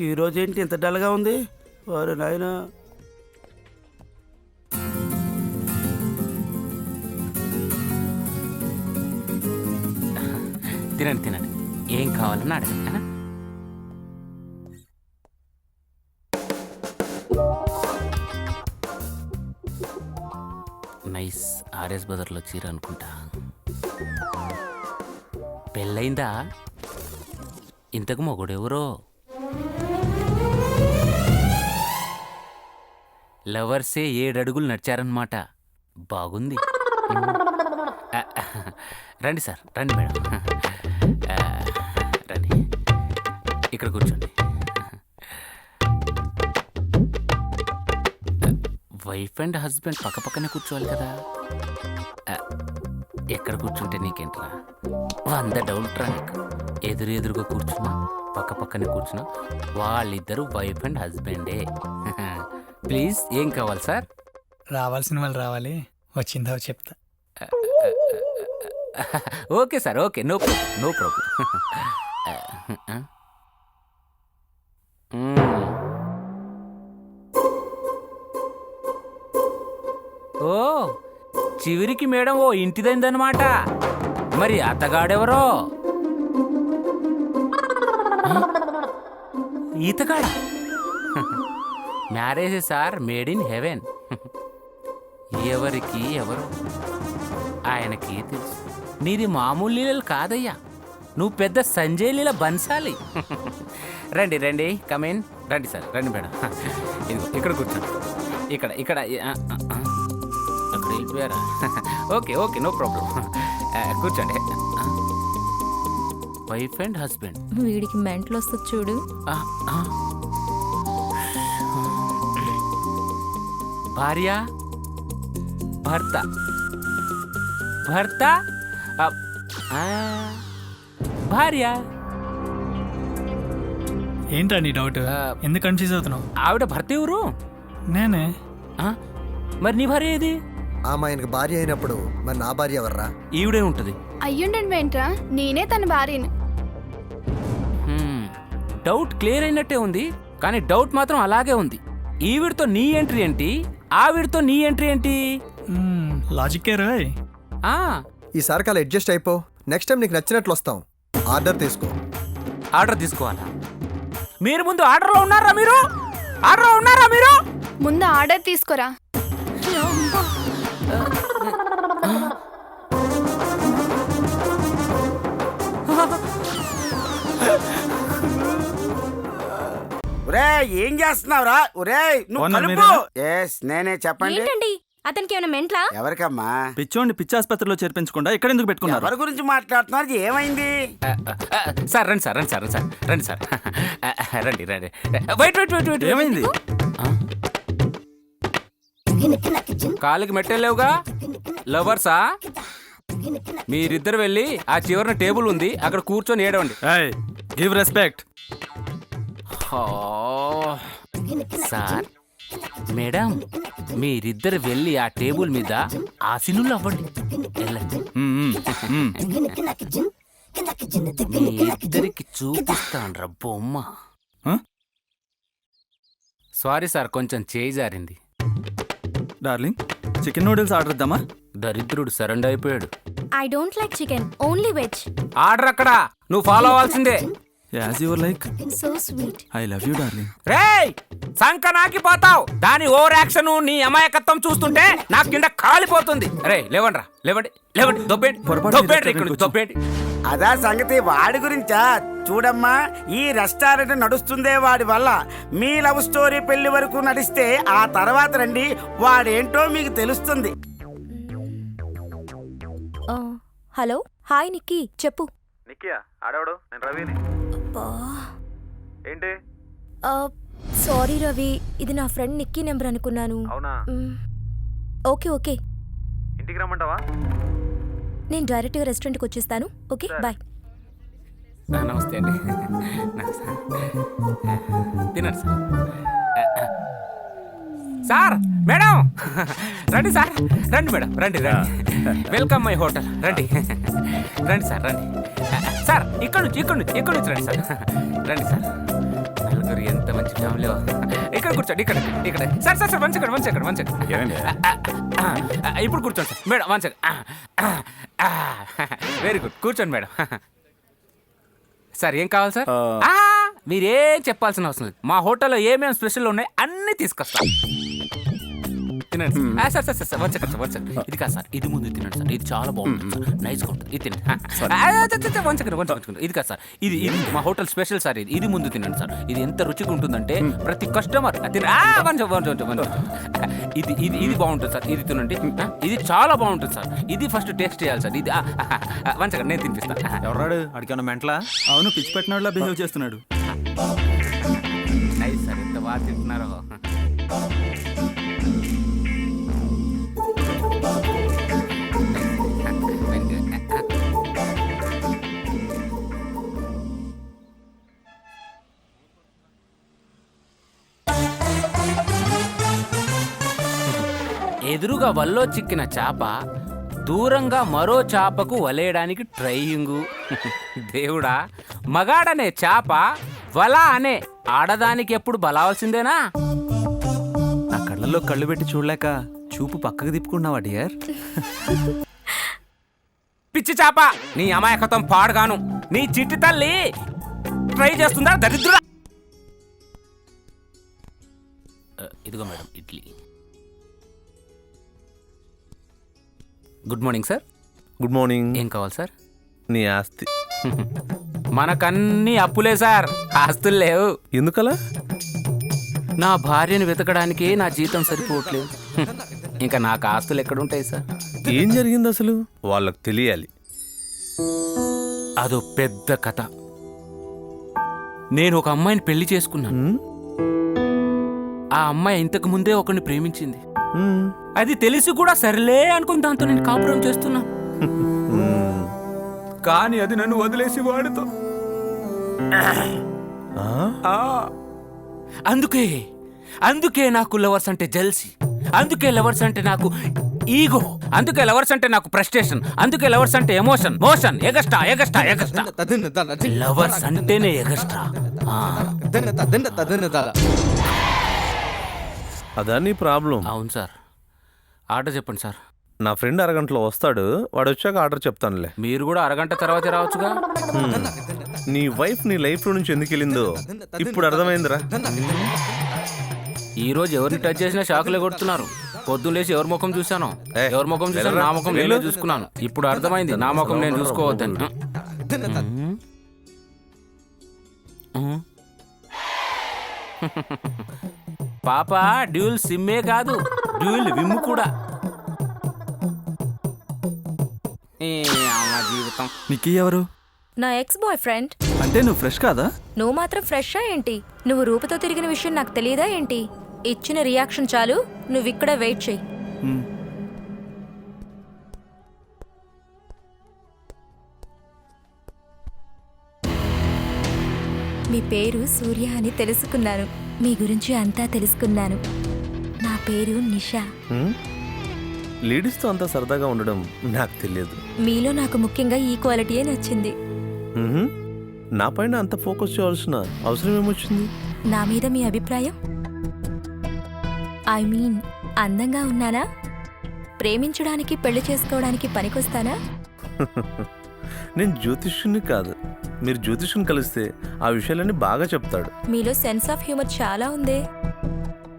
ఈరోజు ఏంటి ఇంత డల్గా ఉంది? వారు నాయన. తినండి తినండి. ఏం కావాలన్నా అడగండి నైస్ ఆర్ఎస్ బజార్లో చీర అనుకుంటా. పెళ్ళైందా ఇంతకు మొగుడెవరో? లవర్సే ఏడడుగులు నడిచారనమాట. బాగుంది. రండి సార్ రండి మేడం. రండి. ఇక్కడ కూర్చోండి. వైఫ్ అండ్ హస్బెండ్ పక్క పక్కనే కూర్చోవాలి కదా. ఎక్కడ కూర్చుంటే నీకేంట్రా? వంద డౌట్ రా నీకు ఎదురు ఎదురుగా కూర్చున్నా పక్క పక్కనే కూర్చున్నా వాళ్ళిద్దరూ వైఫ్ అండ్ హస్బెండే. ప్లీజ్ ఏం కావాలి సార్? రావాల్సిన వాళ్ళు రావాలి. వచ్చిందో చెప్తా. Okay sir okay no problem no problem ఓ చివరికి మేడం ఓ ఇంటిదైందనమాట మరి అత్తగాడెవరో? ఈతగాడ? Marriage sir made in heaven ఎవరికి ఎవరు? ఆయనకి తెలుసు. నీది మామూలు లీలలు కాదయ్యా. నువ్వు పెద్ద సంజయ్ లీల బన్సాలి. రండి రండి. కమేన్ రండి సార్ రండి మేడం. ఇదిగో ఇక్కడ కూర్చోండి. ఇక్కడ ఇక్కడ. అక్కడ వెళ్ళిపోయారా? ఓకే ఓకే నో ప్రాబ్లం కూర్చోండి. వైఫ్ అండ్ హస్బెండ్ వీడికి మెంటలు వస్తుంది చూడు భార్య? భర్త. భర్త? ఆ, ఆ, భార్య. ఏంటా నీ డౌట్? ఎందుకు కన్ఫ్యూజ్ అవుతున్నావు? ఆవిడ భర్త ఎవరు? నేనే. ఆ, మరి నీ భార్య ఏది? ఆమె ఆయనకు భార్య అయినప్పుడు మరి నా భార్య ఎవర్రా? ఈవిడే ఉంటుంది. అయ్యుండండి ఏంట్రా నేనే తన భార్యని. హ్మ్, డౌట్ క్లియర్ అయినట్టే ఉంది కానీ డౌట్ మాత్రం అలాగే ఉంది. ఈవిడితో నీ ఎంట్రీ ఏంటి? ఆవిడతో నీ ఎంట్రీ ఏంటి? మ్మ్, లాజిక్కే రాయ్ ఆ. ఈసారి కాల అడ్జస్ట్ అయిపో. నెక్స్ట్ టైం నీకు నచ్చినట్లు వస్తాం. ఆర్డర్ తీసుకో. ఆర్డర్ తీసుకోవాలా? మీరు ముందు ఆర్డర్లో ఉన్నారా మీరు? ఆర్డర్లో ఉన్నారా మీరు? ముందు ఆర్డర్ తీసుకోరా. ఒరే ఏం చేస్తున్నావురా? ఒరే నువ్వు ఓనర్ కలుపు. మీరేనా? ఎస్ నేనే చెప్పండి. ఏంటండి? అతనికి ఏమైనా మెంట్లా? ఎవరికమ్మా? పిచ్చోండి పిచ్చి ఆసుపత్రిలో చేర్పించకుండా ఇక్కడ ఎందుకు పెట్టుకున్నారు? ఎవరి గురించి మాట్లాడుతున్నారు? ఏమైంది? సార్ రండి సార్ రండి సార్ రండి సార్ రండి సార్. రండి రండి. వెయిట్ వెయిట్ వెయిట్ వెయిట్ ఏమైంది? కాలికి మెట్టలేవుగా లవర్సా? మీరిద్దరు వెళ్ళి ఆ చివరిన టేబుల్ ఉంది అక్కడ కూర్చొని ఏడవండి. Give respect. సార్ మేడం మీరిద్దరు వెళ్ళి ఆ టేబుల్ మీద ఆసీనులు అవ్వండి. మీ ఇద్దరికి చూపిస్తాను బొమ్మ? సారీ సార్ కొంచెం చేయి జారింది. డార్లింగ్ చికెన్ నూడిల్స్ ఆర్డర్ ఇద్దామా? దరిద్రుడు సరెండ్ అయిపోయాడు. I don't like chicken only veg order అక్కడ నువ్వు ఫాలో అవ్వాల్సిందే. As your like so sweet I love you darling రేయ్! సంక నాకిపోతావు దాని ఓవర్ యాక్షన్ నీ అమాయకత్వం చూస్తుంటే నాకు కింద కాలిపోతుంది. రే లేవండ్రా. లేవండి. లేవండి. దొబ్బేండి పొరపాటు దొబ్బేండి ఇక్కడ. దొబ్బేండి అదా సంగతి వాడి గురించా? చూడమ్మా ఈ రెస్టారెంట్ నడుస్తుందే వాడి వల్ల. మీ లవ్ స్టోరీ పెళ్ళి వరకు నడిస్తే ఆ తర్వాత రండి వాడేంటో మీకు తెలుస్తుంది. హలో. హాయ్ నిక్కీ. చెప్పు. నిక్కియా ఆడవాడు? నేను రవిని. ఏంటి? సారీ రవి ఇది నా ఫ్రెండ్ నిక్కీ నెంబర్ అనుకున్నాను. అవునా? Okay okay. ఇంటికి రమ్మంటావా? నేను డైరెక్ట్గా రెస్టారెంట్కి వచ్చేస్తాను. Okay bye. నమస్తే అండి. తినండి సార్. Sir madam! రండి సార్. రండి మేడం రండి రండి. Welcome my hotel. రండి. రండి సార్ రండి. సార్ ఇక్కడ నుంచి ఇక్కడ నుంచి ఇక్కడ నుంచి రండి సార్. రండి సార్. నలుగురు మంచి ఫ్యామిలీ ఇక్కడ కూర్చోండి ఇక్కడ ఇక్కడ. Sir sir sir one second one second one second. ఇప్పుడు కూర్చోండి sir. Madam one second. Very good కూర్చోండి మేడం. సార్ ఏం కావాలి సార్? మీరేం చెప్పాల్సిన అవసరం లేదు. మా హోటల్లో ఏమేమి స్పెషల్ ఉన్నాయి అన్నీ తీసుకొస్తాం. తినండి sir. Sir sir sir one second sir one second. ఇది కాదు సార్ ఇది ముందు తినండి సార్. ఇది చాలా బాగుంటుంది సార్. నైస్గా ఉంటుంది. ఇది తినండి. వన్ సెకండ్ వన్ సెకండ్ ఇది కాదు సార్. ఇది ఇది మా హోటల్ స్పెషల్ సార్ ఇది. ఇది ముందు తినండి సార్. ఇది ఎంత రుచిగా ఉంటుందంటే ప్రతి కస్టమర్ ఇది ఇది ఇది బాగుంటుంది సార్. ఇది తినండి. ఇది చాలా బాగుంటుంది సార్. ఇది ఫస్ట్ టేస్ట్ చేయాలి సార్. ఇది వన్ సెకండ్ నేను తినిపిస్తాను ఎవరాడు అడిగాను మెంటలా? అవును పిచ్చి పెట్టినోడ్లా బిహేవ్ చేస్తున్నాడు. నైస్ సార్ ఎంత బాగా తింటున్నారో. ఎదురుగా వల్లో చిక్కిన చేప దూరంగా మరో చేపకు వలేయడానికి ట్రైయింగు. దేవుడా మగాడనే చేప వల అనే ఆడదానికి ఎప్పుడు బలాల్సిందేనా నా కళ్ళల్లో కళ్ళు పెట్టి చూడలేక చూపు పక్కకు తిప్పుకున్నావా డియర్? పిచ్చి చేప నీ అమాయకత్వం పాడుగాను. నీ చిట్టి తల్లి ట్రై చేస్తుందా దరిద్రుడా? ఆ, ఇదిగో madam idli. Good morning sir. Good morning. ఏం కావాలి సార్? నీ ఆస్తి. మనకన్నీ అప్పులే సార్. ఆస్తులు లేవు. ఎందుకలా? నా భార్యను వెతకడానికి నా జీతం సరిపోవట్లేదు. ఇంకా నాకు ఆస్తులు ఎక్కడుంటాయి సార్? ఏం జరిగింది అసలు? వాళ్ళకి తెలియాలి. అదో పెద్ద కథ. నేను ఒక అమ్మాయిని పెళ్ళి చేసుకున్నాను. ఆ అమ్మాయి ఇంతకు ముందే ఒకరిని ప్రేమించింది. అది తెలిసి కూడా సరేలే అనుకుని దాంతో నేను కాపురం చేస్తున్నా. కానీ అది నన్ను వదిలేసి వాడుతో. ఆ? అందుకే అందుకే నాకు లవర్స్ అంటే జల్సి. అందుకే లవర్స్ అంటే నాకు ఈగో. అందుకే లవర్స్ అంటే నాకు ఫ్రస్ట్రేషన్. అందుకే లవర్స్ అంటే emotion. Motion extra extra extra lovers అంటేనే ఎగస్ట్రా. ఆ, అదా నీ ప్రాబ్లం. అవును సార్. ఆర్డర్ చెప్పండి సార్. నా ఫ్రెండ్ అరగంటలో వస్తాడు వాడు వచ్చాక ఆర్డర్ చెప్తానులే. మీరు కూడా అరగంట తర్వాత రావచ్చుగా. నీ వైఫ్ నీ లైఫ్లో నుంచి ఎందుకు వెళ్ళిందో ఇప్పుడు అర్థమైందిరా. ఈ రోజు ఎవరిని టచ్ చేసినా షాకులే కొడుతున్నారు. పొద్దున్న లేచి ఎవరి ముఖం చూశాను? ఏ, ఎవరి ముఖం చూశాను వెళ్ళరా, నా ముఖం నేనే వెళ్ళు. చూసుకున్నాను. ఇప్పుడు అర్థమైంది నా ముఖం నేను చూసుకోవద్దని. ఉమ్. పాప డ్యూల్ సిమ్మే కాదు. డ్యూల్ విమ్ కూడా. ఏ అమ్మ జీవితం. నిక్కీ ఎవరు? నా ఎక్స్ బాయ్ ఫ్రెండ్. అంటే నువ్వు ఫ్రెష్ కాదా? నువ్వు మాత్రం ఫ్రెషా ఏంటి? నువ్వు రూపతో తిరిగిన విషయం నాకు తెలియదా ఏంటి? ఇచ్చిన రియాక్షన్ చాలు నువ్వు ఇక్కడ వెయిట్ చెయ్యి. మీ పేరు సూర్య అని తెలుసుకున్నాను. మీ గురించి అంతా తెలుసుకున్నాను. పేరు నిషా? లేడీస్తో అంతా సరదాగా ఉండడం నాకు తెలియదు. మీలో నాకు ముఖ్యంగా ఈ క్వాలిటీయే నచ్చింది. నా పైన అంత ఫోకస్ చేయాల్సిన అవసరం ఏమొచ్చింది? నా మీద మీ అభిప్రాయం? ఐ మీన్ అందంగా ఉన్నానా? ప్రేమించడానికి పెళ్ళి చేసుకోవడానికి పనికొస్తానా? నేను జ్యోతిష్యుని కాదు. మీరు జ్యోతిష్యుని కలిస్తే ఆ విషయాలన్నీ బాగా చెప్తాడు. మీలో సెన్స్ ఆఫ్ హ్యూమర్ చాలా ఉందే.